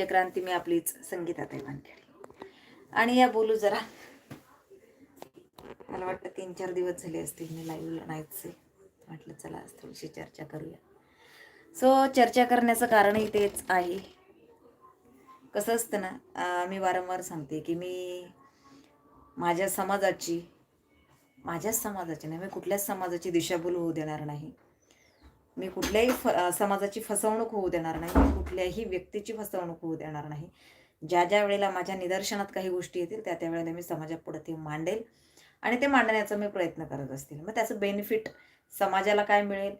जय क्रांती मी आपलीच संगीतात आहे वानखेडे आणि या बोलू जरा. मला वाटतं तीन चार दिवस झाले असतील मी लाईव्हला नाहीच आहे. म्हटलं चला आज थोडीशी चर्चा करूया. सो चर्चा करण्याचं कारणही तेच आहे. कसं असतं ना मी वारंवार सांगते की मी माझ्या समाजाची माझ्याच समाजाची नाही मी कुठल्याच समाजाची दिशाभूल होऊ देणार नाही. मी कुठल्याही फ समाजाची फसवणूक होऊ देणार नाही मी कुठल्याही व्यक्तीची फसवणूक होऊ देणार नाही. ज्या ज्या वेळेला माझ्या निदर्शनात काही गोष्टी येतील त्या त्या वेळेला मी समाजापुढे ते मांडेल आणि ते मांडण्याचा मी प्रयत्न करत असतील. मग त्याचं बेनिफिट समाजाला काय मिळेल?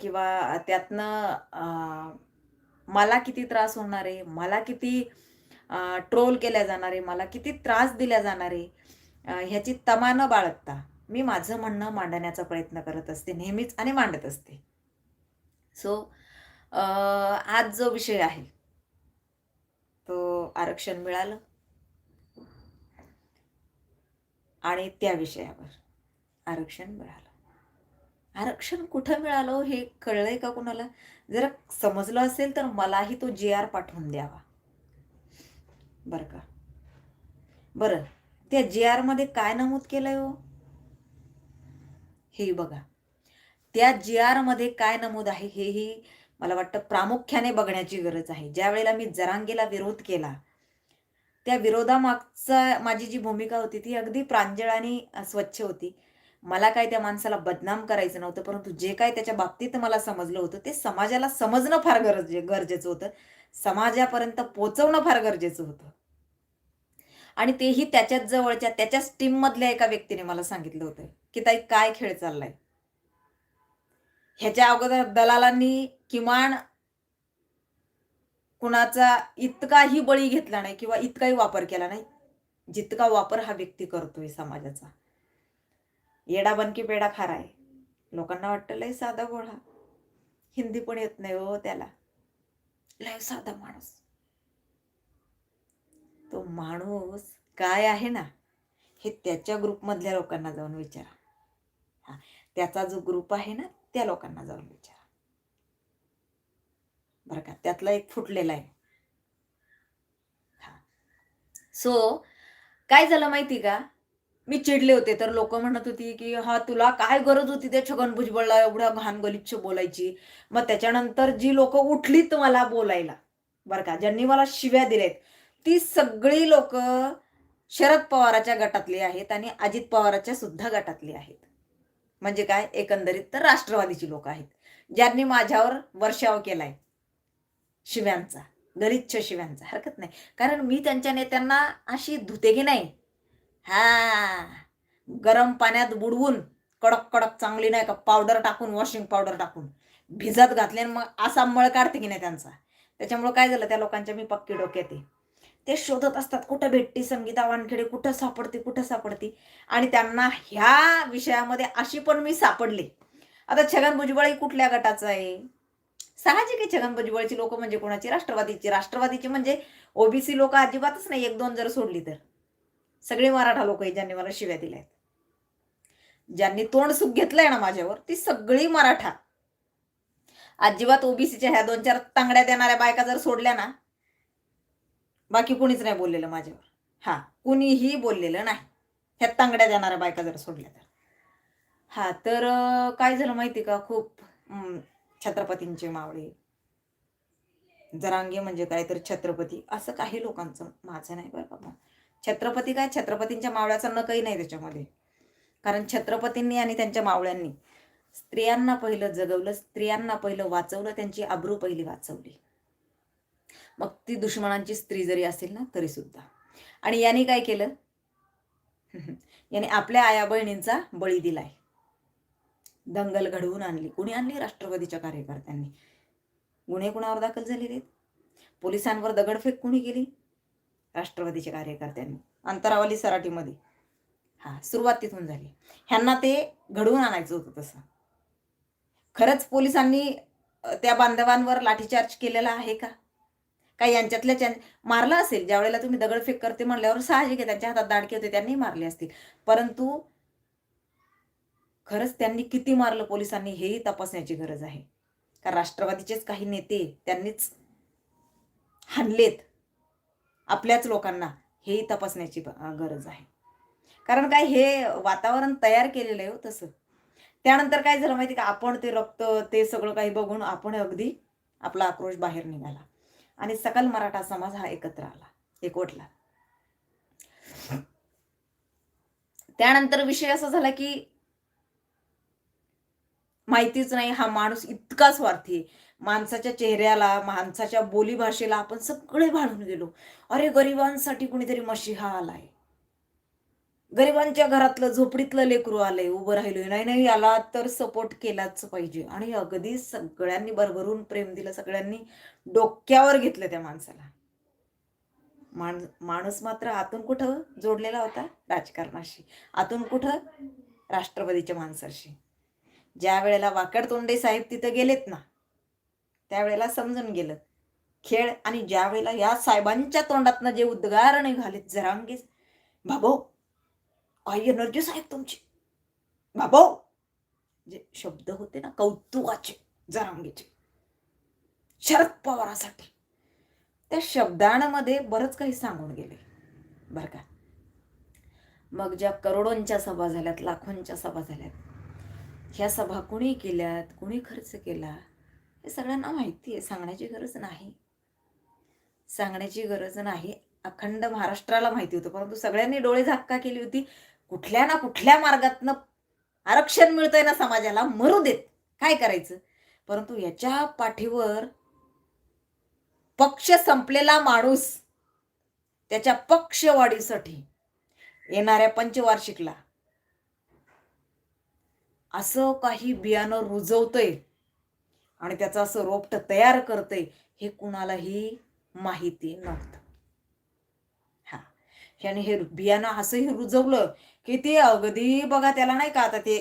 किंवा त्यातनं मला किती त्रास होणार आहे? मला किती ट्रोल केल्या जाणार आहे? मला किती त्रास दिल्या जाणार आहे? ह्याची तमा न बाळगता मी माझं म्हणणं मांडण्याचा प्रयत्न करत असते नेहमीच आणि मांडत असते. सो आज जो विषय आहे तो आरक्षण मिळालं. आणि त्या विषयावर आरक्षण मिळालं. आरक्षण कुठं मिळालं हे कळलंय का कुणाला? जर समजलं असेल तर मलाही तो जे आर पाठवून द्यावा. बरं का? बरं त्या जे आरमध्ये काय नमूद केलंय हो? हे बघा. त्या जी आरमध्ये काय नमूद आहे हेही मला वाटतं प्रामुख्याने बघण्याची गरज आहे. ज्या वेळेला मी जरांगेला विरोध केला त्या विरोधामागचा माझी जी भूमिका होती ती अगदी प्रांजळ आणि स्वच्छ होती. मला काय त्या माणसाला बदनाम करायचं नव्हतं परंतु जे काय त्याच्या बाबतीत मला समजलं होतं ते समाजाला समजणं फार गरजे गरजेचं होतं. समाजापर्यंत पोचवणं फार गरजेचं होतं. आणि तेही त्याच्याच जवळच्या त्याच्याच टीम मधल्या एका व्यक्तीने मला सांगितलं होतं की ताई काय खेळ चाललाय? ह्याच्या अगोदर दलालांनी किमान कुणाचा इतकाही बळी घेतला नाही किंवा इतकाही वापर केला नाही जितका वापर हा व्यक्ती करतोय समाजाचा. येडा बनकी पेडा खारा आहे. लोकांना वाटतं लय साधा गोळा हिंदी पण येत नाही हो त्याला. लय साधा माणूस. तो माणूस काय आहे ना हे त्याच्या ग्रुपमधल्या लोकांना जाऊन विचारा. हा त्याचा जो ग्रुप आहे ना त्या लोकांना जाऊन विचारा. बरं का? त्यातला एक फुटलेला आहे. हा. सो काय झालं माहिती का? मी चिडले होते. तर लोक म्हणत होती की हा तुला काय गरज होती त्या छगन भुजबळला एवढ्या घाण गलिच्छ बोलायची? मग त्याच्यानंतर जी लोक उठलीत मला बोलायला बरं का ज्यांनी मला शिव्या दिल्यात ती सगळी लोक शरद पवाराच्या गटातली आहेत आणि अजित पवाराच्या सुद्धा गटातली आहेत. म्हणजे काय? एकंदरीत तर राष्ट्रवादीची लोक आहेत. ज्यांनी माझ्यावर वर्षाव केलाय. शिव्यांचा. गलिच्छ शिव्यांचा. हरकत नाही. कारण मी त्यांच्या नेत्यांना अशी धुते की नाही. हा. गरम पाण्यात बुडवून कडक कडक चांगली नाही का पावडर टाकून वॉशिंग पावडर टाकून भिजत घातले आणि मग असा मळ काढते की नाही त्यांचा. त्याच्यामुळं काय झालं? त्या लोकांच्या मी पक्की डोक्यात आहे. ते शोधत असतात कुठं भेटते संगीता वानखेडे कुठं सापडते कुठं सापडते? आणि त्यांना ह्या विषयामध्ये अशी पण मी सापडले. आता छगन भुजबळ कुठल्या गटाचं आहे? साहजिक आहे छगन भुजबळची लोक म्हणजे कोणाची? राष्ट्रवादीची. राष्ट्रवादीची म्हणजे ओबीसी लोक अजिबातच नाही. एक दोन जर सोडली तर. सगळे मराठा लोक आहे ज्यांनी मला शिव्या दिल्या आहेत. ज्यांनी तोंड सुख घेतलंय ना माझ्यावर ती सगळी मराठा. अजिबात ओबीसीच्या ह्या दोन चार तांगड्या देणाऱ्या बायका जर सोडल्या ना बाकी कुणीच नाही बोललेलं माझ्यावर. हा कुणीही बोललेलं नाही. ह्या तांगड्या देणाऱ्या बायका जर सोडल्या तर. हा तर काय झालं माहिती का? खूप छत्रपतींचे मावळे. जरांगे म्हणजे काय तर छत्रपती. असं काही लोकांचं माझं नाही बरं बाबा छत्रपती काय? छत्रपतींच्या मावळ्याचा नकही नाही त्याच्यामध्ये. कारण छत्रपतींनी आणि त्यांच्या मावळ्यांनी स्त्रियांना पहिलं जगवलं स्त्रियांना पहिलं वाचवलं त्यांची आब्रू पहिली वाचवली. मग ती दुश्मनांची स्त्री जरी असेल ना तरी सुद्धा आणि यांनी काय केलं? याने आपल्या आया बहिणींचा बळी दिलाय. दंगल घडवून आणली. कुणी आणली? राष्ट्रवादीच्या कार्यकर्त्यांनी. गुन्हे कुणावर दाखल झालेले आहेत? पोलिसांवर दगडफेक कुणी केली? राष्ट्रवादीच्या कार्यकर्त्यांनी. अंतरावली सराटीमध्ये. हा सुरुवात तिथून झाली. ह्यांना ते घडवून आणायचं होतं तसं. खरंच पोलिसांनी त्या बांधवांवर लाठीचार्ज केलेला आहे का? काय यांच्यातल्या मारला असेल ज्या वेळेला तुम्ही दगडफेक करते म्हणल्यावर साहजिक आहे त्यांच्या हातात दाडके होते त्यांनी मारले असतील. परंतु खरंच त्यांनी किती मारलं पोलिसांनी हेही तपासण्याची गरज आहे. कारण राष्ट्रवादीचेच काही नेते त्यांनीच हाणलेत. आपल्याच लोकांना हेही तपासण्याची गरज आहे. कारण काय हे वातावरण तयार केलेलं आहे हो तसं. त्यानंतर काय झालं माहिती का? आपण ते रक्त ते सगळं काही बघून आपण अगदी आपला आक्रोश बाहेर निघाला. आणि सकल मराठा समाज हा एकत्र आला एकवटला. त्यानंतर विषय असा झाला की माहितीच नाही हा माणूस इतका स्वार्थी माणसाच्या चेहऱ्याला माणसाच्या बोलीभाषेला आपण सगळे भाळून गेलो. अरे गरिबांसाठी कुणीतरी मशिहा आलाय. गरिबांच्या घरातलं झोपडीतलं लेकरू आलंय उभं राहिलोय. नाही नाही याला तर सपोर्ट केलाच पाहिजे. आणि अगदी सगळ्यांनी भरभरून प्रेम दिलं सगळ्यांनी डोक्यावर घेतलं त्या माणसाला. माण माणूस मात्र आतून कुठं जोडलेला होता? राजकारणाशी. आतून कुठं? राष्ट्रपतीच्या माणसाशी. ज्या वेळेला वाकड तोंडे साहेब तिथं गेलेत ना त्यावेळेला समजून गेलं. खेळ आणि ज्या वेळेला या साहेबांच्या तोंडातनं जे उद्गार निघालेत जरांगे भाबो काय एनर्जी साहेब तुमची. बाबा हो. जे शब्द होते ना कौतुकाचे जरांगीचे. शरद पवारासाठी. त्या शब्दांमध्ये बरंच काही सांगून गेले. बरं का? मग ज्या करोडोंच्या सभा झाल्यात लाखोंच्या सभा झाल्यात ह्या सभा कुणी केल्यात कुणी खर्च केला हे सगळ्यांना माहिती आहे. सांगण्याची गरज नाही. सांगण्याची गरज नाही. अखंड महाराष्ट्राला माहिती होतं परंतु सगळ्यांनी डोळे झाक्का केली होती. कुठल्या ना कुठल्या मार्गातनं आरक्षण मिळतंय ना समाजाला मरू देत. काय करायचं? परंतु याच्या पाठीवर पक्ष संपलेला माणूस त्याच्या पक्षवाढीसाठी येणाऱ्या पंचवार्षिकला असं काही बियाणं रुजवतंय आणि त्याचं असं रोपट तयार करतंय हे कुणालाही माहिती नव्हतं. हा. याने हे बियाणं असंही रुजवलं की ते अगदी बघा त्याला नाही का आता ते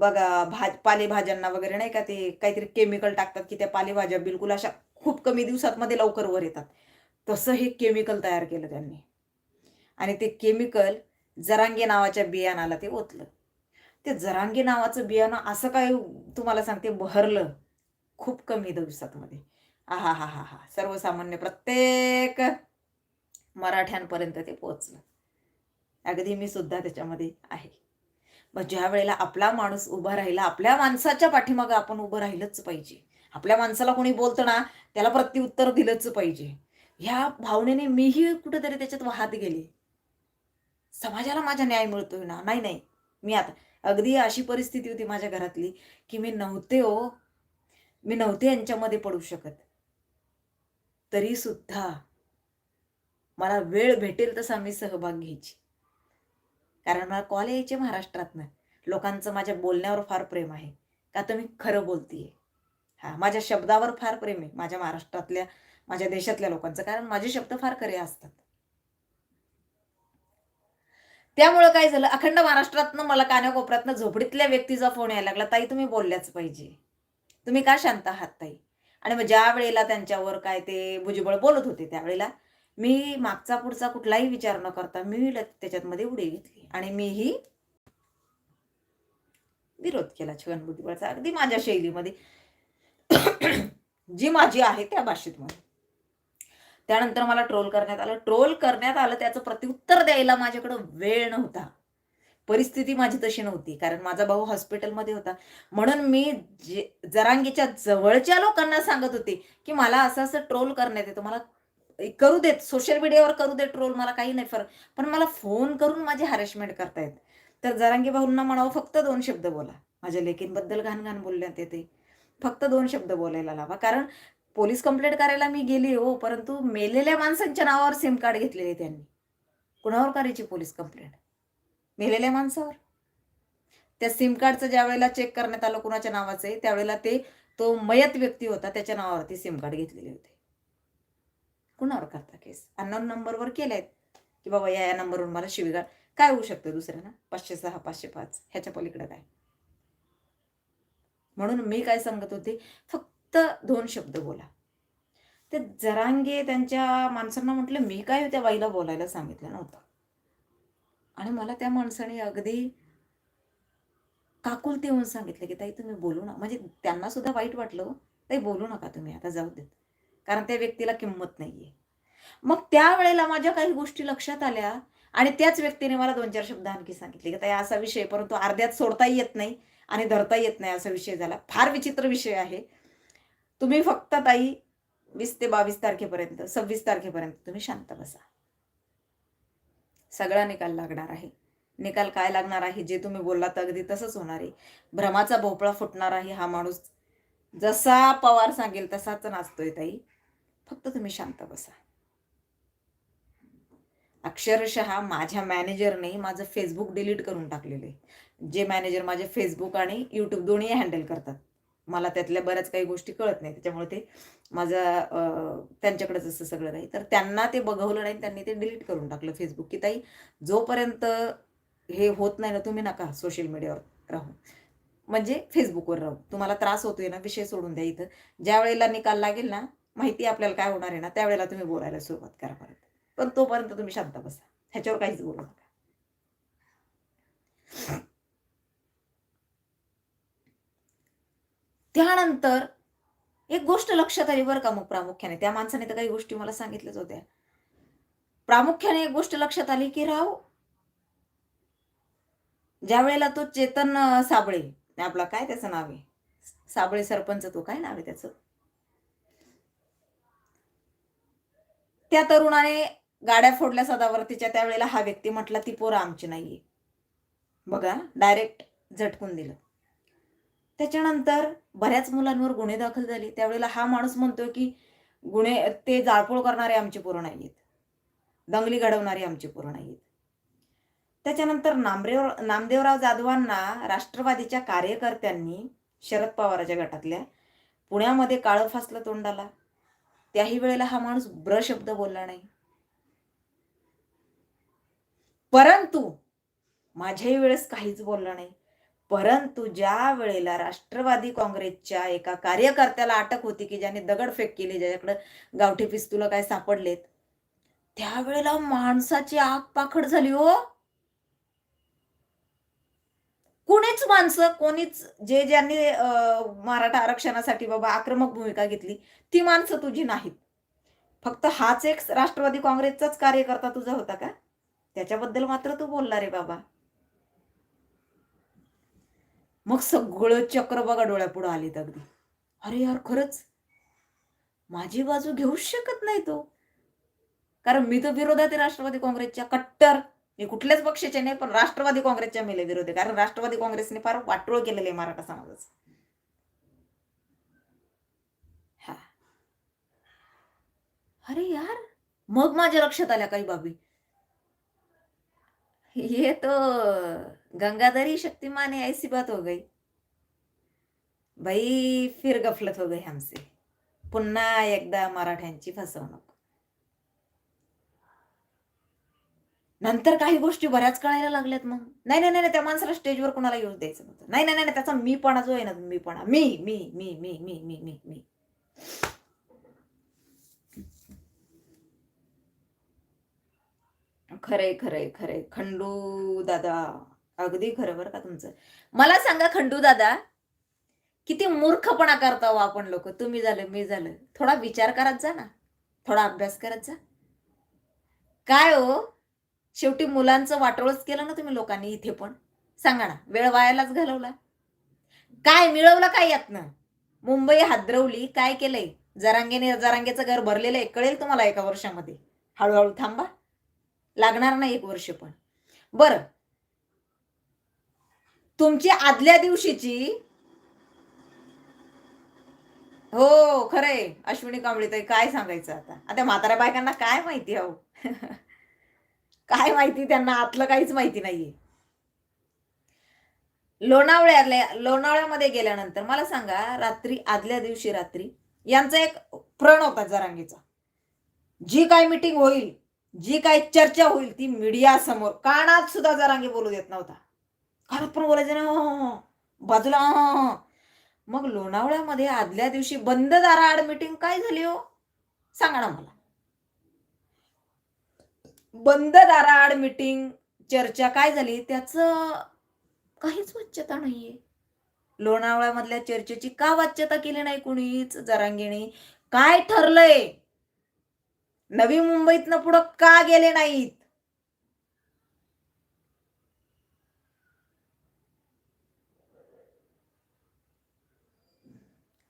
बघा भाज पालेभाज्यांना वगैरे नाही का ते काहीतरी केमिकल टाकतात की त्या पालेभाज्या बिलकुल अशा खूप कमी दिवसात मध्ये लवकर वर येतात. तसं हे केमिकल तयार केलं त्यांनी. आणि ते केमिकल जरांगे नावाच्या बियाणाला ते ओतलं. ते जरांगे नावाचं बियाणं असं काय तुम्हाला सांगते बहरलं खूप कमी दिवसात मध्ये आहा हा हा हा सर्वसामान्य प्रत्येक मराठ्यांपर्यंत ते पोचलं अगदी मी सुद्धा त्याच्यामध्ये आहे. मग ज्या वेळेला आपला माणूस उभा राहिला आपल्या माणसाच्या पाठीमागं आपण उभं राहिलंच पाहिजे. आपल्या माणसाला कोणी बोलतं ना त्याला प्रत्युत्तर दिलंच पाहिजे. ह्या भावनेने मीही कुठेतरी त्याच्यात वाहत गेले. समाजाला माझा न्याय मिळतोय ना? नाही नाही. मी आता अगदी अशी परिस्थिती होती माझ्या घरातली की मी नव्हते हो. मी नव्हते यांच्यामध्ये पडू शकत. तरी सुद्धा मला वेळ भेटेल तसा मी सहभाग घ्यायची. कारण मला कॉल यायचे महाराष्ट्रातनं. लोकांचं माझ्या बोलण्यावर फार प्रेम आहे. का तुम्ही खरं बोलतीये? हा माझ्या शब्दावर फार प्रेम आहे माझ्या महाराष्ट्रातल्या माझ्या देशातल्या लोकांचं. कारण माझे शब्द फार खरे असतात. त्यामुळं काय झालं? अखंड महाराष्ट्रातनं मला कानाकोपऱ्यातनं झोपडीतल्या व्यक्तीचा फोन यायला लागला. ताई तुम्ही बोलल्याच पाहिजे. तुम्ही का शांत आहात ताई? आणि मग ज्या वेळेला त्यांच्यावर काय ते भुजबळ बोलत होते त्यावेळेला मी मागचा पुढचा कुठलाही विचार न करता मी ल- त्याच्यात मध्ये उडी घेतली. आणि मीही विरोध केला छगन भुजबळचा. अगदी माझ्या शैलीमध्ये. जी माझी आहे त्या भाषेत मध्ये त्यानंतर मला ट्रोल करण्यात आलं. ट्रोल करण्यात आलं त्याचं प्रत्युत्तर द्यायला माझ्याकडं वेळ नव्हता. परिस्थिती माझी तशी नव्हती कारण माझा भाऊ हॉस्पिटलमध्ये होता. म्हणून मी जे जरांगीच्या जवळच्या लोकांना सांगत होते की मला असं असं ट्रोल करण्यात येतं. मला करू देत सोशल मीडियावर करू देत ट्रोल मला काही नाही फरक. पण मला फोन करून माझे हॅरेसमेंट करतायत तर जरांगी भाऊंना म्हणावं फक्त दोन शब्द बोला. माझ्या लेकींबद्दल घाण घाण बोलण्यात येते. फक्त दोन शब्द बोलायला लावा. कारण पोलीस कंप्लेंट करायला मी गेली हो परंतु मेलेल्या माणसांच्या नावावर सिम कार्ड घेतलेले त्यांनी. कुणावर करायची पोलीस कंप्लेंट मेलेल्या माणसावर? त्या सिम कार्डचं ज्या वेळेला चेक करण्यात आलं कुणाच्या नावाचं आहे त्यावेळेला ते तो मयत व्यक्ती होता त्याच्या नावावरती सिम कार्ड घेतलेले होते. कुणावर करता केस? अननोन नंबरवर केलेत की बाबा या या नंबरवर मला शिवीगाळ. काय होऊ शकतं दुसऱ्यांना? पाचशे सहा पाचशे पाच. ह्याच्या पलीकडे काय? म्हणून मी काय सांगत होते फक्त दोन शब्द बोला. ते जरांगे त्यांच्या माणसांना म्हटलं मी काय त्या बाईला बोलायला सांगितलं नव्हतं. आणि मला त्या माणसाने अगदी काकुलते येऊन सांगितलं की ताई तुम्ही बोलू ना. म्हणजे त्यांना सुद्धा वाईट वाटलं हो. ताई बोलू नका तुम्ही आता जाऊ देत. कारण त्या व्यक्तीला किंमत नाहीये. मग त्यावेळेला माझ्या काही गोष्टी लक्षात आल्या आणि त्याच व्यक्तीने मला दोन चार शब्द आणखी सांगितले की ताई असा विषय परंतु अर्ध्यात सोडताही येत नाही आणि धरता येत नाही असा विषय झाला. फार विचित्र विषय आहे. तुम्ही फक्त ताई वीस ते बावीस तारखेपर्यंत सव्वीस तारखेपर्यंत तुम्ही शांत बसा. सगळा निकाल लागणार आहे. निकाल काय लागणार आहे? जे तुम्ही बोललात अगदी तसंच होणार आहे. भ्रमाचा भोपळा फुटणार आहे हा माणूस. जसा पवार सांगेल तसाच नाचतोय ताई. फक्त तुम्ही शांत बसा. अक्षरशः माझ्या मॅनेजरने माझं फेसबुक डिलीट करून टाकलेलं. आहे जे मॅनेजर माझे फेसबुक आणि यूट्यूब दोन्ही हँडल करतात. मला त्यातल्या बऱ्याच काही गोष्टी कळत नाही. त्याच्यामुळे ते माझं अं, त्यांच्याकडेच असं सगळं नाही. तर त्यांना ते बघवलं नाही त्यांनी ते डिलीट करून टाकलं फेसबुक की ताई जोपर्यंत हे होत नाही ना तुम्ही नका सोशल मीडियावर राहू. म्हणजे फेसबुकवर राहू. तुम्हाला त्रास होतोय ना विषय सोडून द्या इथं. ज्या वेळेला निकाल लागेल ना माहिती आपल्याला काय होणार आहे ना त्यावेळेला तुम्ही बोलायला सुरुवात करा परत. पण तोपर्यंत तुम्ही शांत बसा. ह्याच्यावर काहीच बोलू नका. त्यानंतर एक गोष्ट लक्षात आली बरं का मग प्रामुख्याने. त्या माणसाने तर काही गोष्टी मला सांगितल्याच होत्या. प्रामुख्याने एक गोष्ट लक्षात आली की राव ज्या वेळेला तो चेतन साबळे आपला काय त्याचं नाव आहे? साबळे सरपंच तो काय नाव आहे त्याचं? त्या तरुणाने गाड्या फोडल्या सदावर्तीच्या. त्यावेळेला हा व्यक्ती म्हटला ती पोरं आमची नाहीये. बघा डायरेक्ट झटकून दिलं. त्याच्यानंतर बऱ्याच मुलांवर गुन्हे दाखल झाले. त्यावेळेला हा माणूस म्हणतोय की गुन्हे ते जाळपोळ करणारे आमचे पोरं नाहीयेत. दंगली घडवणारे आमचे पोरं नाहीयेत. त्याच्यानंतर नामदेव नामदेवराव जाधवांना राष्ट्रवादीच्या कार्यकर्त्यांनी शरद पवाराच्या गटातल्या पुण्यामध्ये काळं फासलं तोंडाला. त्याही वेळेला हा माणूस ब्र शब्द बोलला नाही. परंतु माझ्याही वेळेस काहीच बोलला नाही. परंतु ज्या वेळेला राष्ट्रवादी काँग्रेसच्या एका कार्यकर्त्याला अटक होती की ज्याने दगडफेक केली ज्याच्याकडे गावठी पिस्तुलं काय सापडलेत त्यावेळेला माणसाची आग पाखड झाली हो. कोणीच माणसं कोणीच जे ज्यांनी मराठा आरक्षणासाठी बाबा आक्रमक भूमिका घेतली ती माणसं तुझी नाहीत. फक्त हाच एक राष्ट्रवादी काँग्रेसचाच कार्यकर्ता तुझा होता का? त्याच्याबद्दल मात्र तू बोलला रे बाबा. मग सगळं चक्र बघा डोळ्यापुढं आली अगदी. अरे यार खरंच. माझी बाजू घेऊच शकत नाही तो. कारण मी तर विरोधात आहे राष्ट्रवादी काँग्रेसच्या. कट्टर. मी कुठल्याच पक्षाचे नाही पण राष्ट्रवादी काँग्रेसच्या मेले विरोध आहे. कारण राष्ट्रवादी काँग्रेसने फार वाटोळ केलेलं आहे मराठा समाजाचं. हा. अरे यार मग माझ्या लक्षात आल्या काही बाबी. ये तो गंगाधरी शक्तिमान ऐसी बात हो गई. भाई फिर गफलत हो गई हमसे. पुन्हा एकदा मराठ्यांची फसवणूक. नंतर काही गोष्टी बऱ्याच कळायला लागल्यात मग. नाही नाही नाही त्या माणसाला स्टेजवर कोणाला येऊ द्यायचं नव्हतं. नाही नाही नाही त्याचा मीपणा जो आहे ना मीपणा. मी मी मी मी मी मी मी मी. खरंय खरंय खरंय. खंडू दादा. अगदी खरं बरं का तुमचं. मला सांगा खंडू दादा किती मूर्खपणा करता हो आपण लोक. तुम्ही झालं मी झालं. थोडा विचार करत जा ना. थोडा अभ्यास करत जा. काय हो? शेवटी मुलांचं वाटोळच केलं ना तुम्ही लोकांनी इथे पण. सांगा ना वेळ वायालाच घालवला. काय मिळवलं काय यातनं? मुंबई हादरवली काय केलंय? जरांगेने जरांगेचं घर भरलेलं आहे कळेल तुम्हाला एका वर्षामध्ये. हळूहळू थांबा. लागणार नाही एक वर्ष पण. बर. तुमची आदल्या दिवशीची हो खरंय. अश्विनी कांबळीताई काय सांगायचं आता? आता म्हाताऱ्या बायकांना काय माहिती अहो काय माहिती त्यांना आतलं काहीच माहिती नाहीये. लोणावळ्यातल्या लोणावळ्यामध्ये गेल्यानंतर मला सांगा रात्री आदल्या दिवशी रात्री यांचा एक प्रण होता जरांगीचा. जी काय मीटिंग होईल जी काय चर्चा होईल ती मीडिया समोर कानात सुद्धा जरांगी बोलू देत नव्हता. कानात पण बोलायचं ना बाजूला मग लोणावळ्यामध्ये आदल्या दिवशी बंद दाराआड मीटिंग काय झाली हो? सांगा ना मला. बंद दाराआड मीटिंग चर्चा काय झाली? त्याचं काहीच वाच्यता नाहीये. लोणावळ्यामधल्या चर्चेची का वाच्यता केली नाही कुणीच? जरांगीने काय ठरलंय? नवी मुंबईतनं पुढं का गेले नाहीत?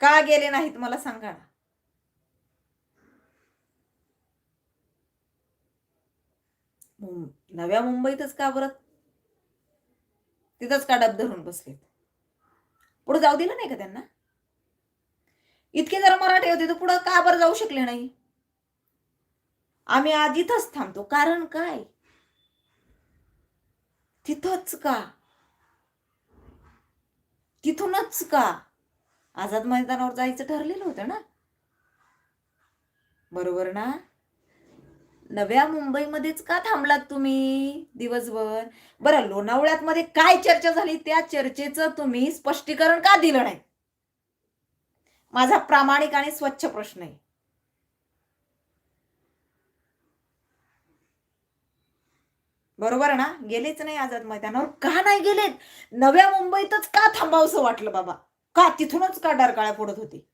का गेले नाहीत? मला सांगा ना. नव्या मुंबईतच का बरं? तिथंच का डब धरून बसलेत? पुढे जाऊ दिलं नाही का त्यांना? इतके जर मराठी होते तर पुढं का बरं जाऊ शकले नाही? आम्ही आज इथंच थांबतो. कारण काय? तिथंच का? तिथूनच का? आझाद मैदानावर जायचं ठरलेलं होतं ना? बरोबर ना? नव्या मुंबईमध्येच का थांबलात तुम्ही दिवसभर? बरं लोणावळ्यात मध्ये काय चर्चा झाली? त्या चर्चेचं तुम्ही स्पष्टीकरण का दिलं नाही? माझा प्रामाणिक आणि स्वच्छ प्रश्न आहे. बरोबर ना? गेलेच नाही आझाद मैदानावर. का नाही गेलेत? नव्या मुंबईतच का थांबावस वाटलं बाबा? का तिथूनच का डरकाळ्या पडत होती?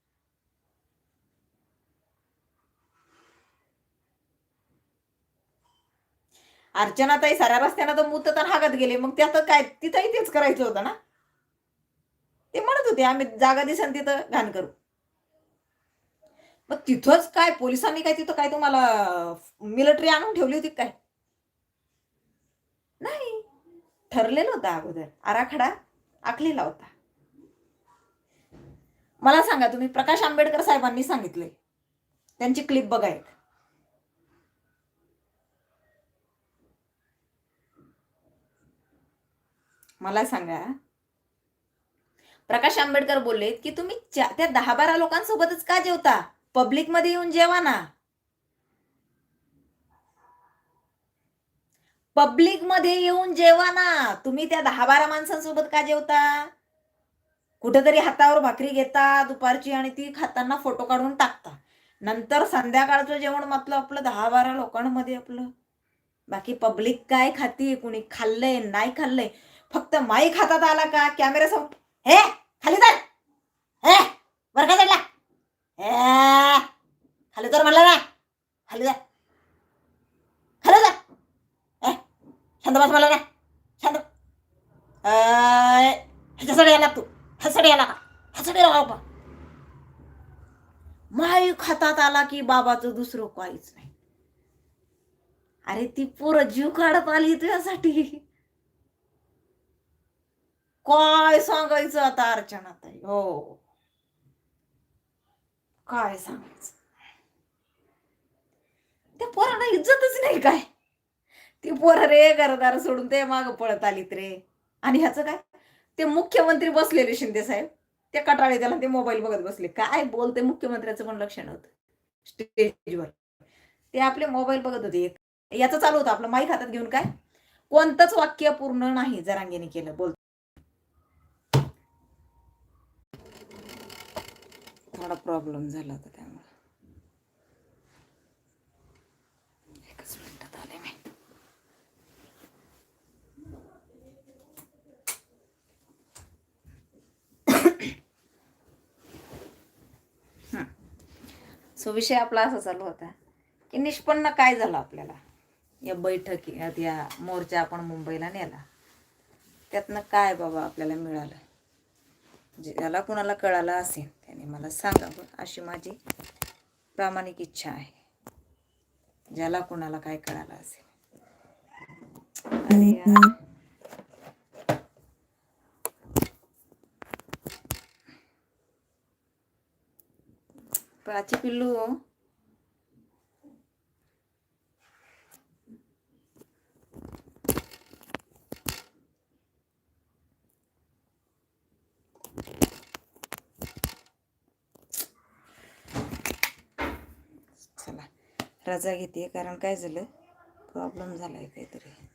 अर्चनाताई साऱ्या रस्त्यानं तर मुत तर हागत गेले. मग त्यात काय तिथंही तेच करायचं होतं ना? ते म्हणत होते आम्ही जागा दिसन तिथं घाण करू. मग तिथंच काय पोलिसांनी काय तिथं काय तुम्हाला मिलिटरी आणून ठेवली होती काय? नाही. ठरलेलं होतं अगोदर. आराखडा आखलेला होता. मला सांगा तुम्ही प्रकाश आंबेडकर साहेबांनी सांगितले त्यांची क्लिप बघा मला सांगा. प्रकाश आंबेडकर बोललेत की तुम्ही त्या दहा बारा लोकांसोबतच का जेवता? पब्लिकमध्ये येऊन जेवा ना. पब्लिकमध्ये येऊन जेवा ना. तुम्ही त्या दहा बारा माणसांसोबत का जेवता? कुठेतरी हातावर भाकरी घेता दुपारची आणि ती खाताना फोटो काढून टाकता. नंतर संध्याकाळचं जेवण म्हटलं आपलं दहा बारा लोकांमध्ये आपलं. बाकी पब्लिक काय खाती? कुणी खाल्लंय नाही खाल्लंय? फक्त माईक हातात आला का? कॅमेरा समोर हे खाली तर हे वर का चढला खाली तर म्हणला ना. खाली जा. खाली जा. ए शांत बस म्हणला ना. शांत. ह्याच्यासाठी आला तू. ह्यासाठी आला. का ह्यासाठी आला बाबा. माईक हातात आला की बाबाचं दुसरं काहीच नाही. अरे ती पोरं जीव काढत आली तुझ्यासाठी. काय सांगायचं आता अर्चना ताई? हो. काय सांगायचं? त्या पोरांना इज्जतच नाही काय? ती पोरं रे घरदार सोडून ते माग पळत आलीत रे. आणि ह्याचं काय? ते मुख्यमंत्री बसलेले शिंदे साहेब. ते कटाळे त्याला ते मोबाईल बघत बसले. काय बोलते मुख्यमंत्र्याचं पण लक्ष नव्हतं स्टेजवर. ते आपले मोबाईल बघत होते. एक याचं चालू होतं आपलं माईक हातात घेऊन काय? कोणतंच वाक्य पूर्ण नाही जरांगेने केलं. बोल थोडा प्रॉब्लेम झाला होता त्यामुळे. एकच मिनिटात आले मी. सो विषय आपला असा चालू होता की निष्पन्न काय झालं आपल्याला? या बैठकीत या मोर्चा आपण मुंबईला नेला. त्यातनं काय बाबा आपल्याला मिळालं? ज्याला कुणाला कळालं असेल. मला सांगावं अशी माझी प्रामाणिक इच्छा आहे ज्याला कुणाला काय कळालं असेल. आणि प्राची पिल्लू हो. रजा घेते कारण काय झालं? प्रॉब्लेम झाला आहे काहीतरी.